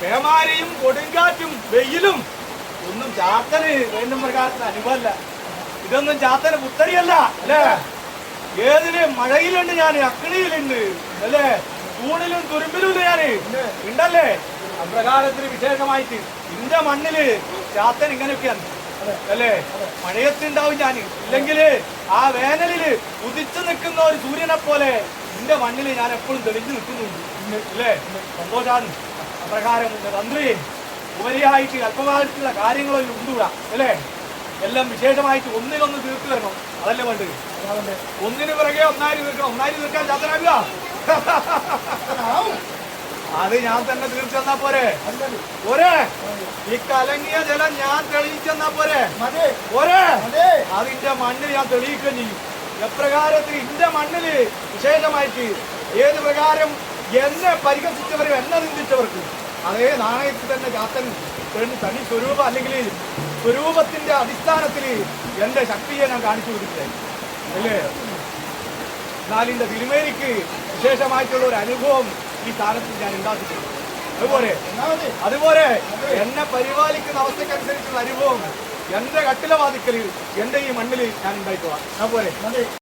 പേമാരിയും കൊടുങ്കാറ്റും വെയിലും ഒന്നും ചാത്തന് വേണ്ട പ്രകാരത്തിന് അനുഭവമല്ല. ഇതൊന്നും ചാത്തന് പുത്തരിയല്ല അല്ലേ? ഏതിന് മഴയിലുണ്ട് ഞാൻ അക്കിണിയിലുണ്ട് അല്ലേ? കൂണിലും തുരുമ്പിലും ഞാൻ. ഉണ്ടല്ലേ? അപ്രകാരത്തിന് വിശേഷമായിട്ട് ഇന്റെ മണ്ണിൽ ചാത്തൻ ഇങ്ങനെയൊക്കെയാണ് അല്ലേ? മഴയത്തുണ്ടാവും ഞാൻ. ഇല്ലെങ്കിൽ ആ വേനലിൽ ഉദിച്ചു നിൽക്കുന്ന ഒരു സൂര്യനെ പോലെ നിന്റെ മണ്ണിൽ ഞാൻ എപ്പോഴും തെളിഞ്ഞു നിൽക്കുന്നുണ്ട് അല്ലേ? സന്തോഷാണ്. അപ്രകാരം തന്ത്രി ഉപരിയായിട്ട് അല്പകാലത്തുള്ള കാര്യങ്ങളൊരു ഉണ്ടുകൂടാ അല്ലേ? എല്ലാം വിശേഷമായിട്ട് ഒന്നിനൊന്ന് തീർത്തു തരണം. അതല്ലേ വേണ്ടത്? ഒന്നിനു പിറകെ ഒന്നായി തീർക്കണം. ഒന്നായി തീർക്കാൻ ചാത്തനാവില്ല അത് ഞാൻ തന്നെ തീർച്ച തന്നാ പോരെ? പോരെ? ഈ കലങ്ങിയ ജലം ഞാൻ തെളിയിച്ചെന്നാ പോരെ? പോരെ? അതിന്റെ മണ്ണിൽ ഞാൻ തെളിയിക്കുകയും ചെയ്യും. എപ്രകാരത്തിൽ ഇന്റെ മണ്ണിൽ വിശേഷമായിട്ട് ഏത് പ്രകാരം എന്നെ പരിഹസിച്ചവരും എന്നെ നിന്ദിച്ചവർക്കും അതേ നാണയത്തിൽ തന്നെ ജാത്തൻ തനി സ്വരൂപ അല്ലെങ്കിൽ സ്വരൂപത്തിന്റെ അടിസ്ഥാനത്തിൽ എന്റെ ശക്തിയെ ഞാൻ കാണിച്ചു കൊടുക്കുകയായി. അല്ലേ? എന്നാലിന്റെ തിരുമേനിക്ക് വിശേഷമായിട്ടുള്ള ഒരു അനുഭവം ഈ സ്ഥാനത്ത് ഞാൻ ഉണ്ടാക്കിയിട്ടുണ്ട്. അതുപോലെ അതുപോലെ എന്നെ പരിപാലിക്കുന്ന അവസ്ഥക്കനുസരിച്ചുള്ള അനുഭവം എന്റെ കട്ടില എന്റെ ഈ മണ്ണിൽ ഞാൻ ഉണ്ടായിക്കോളാം. അതുപോലെ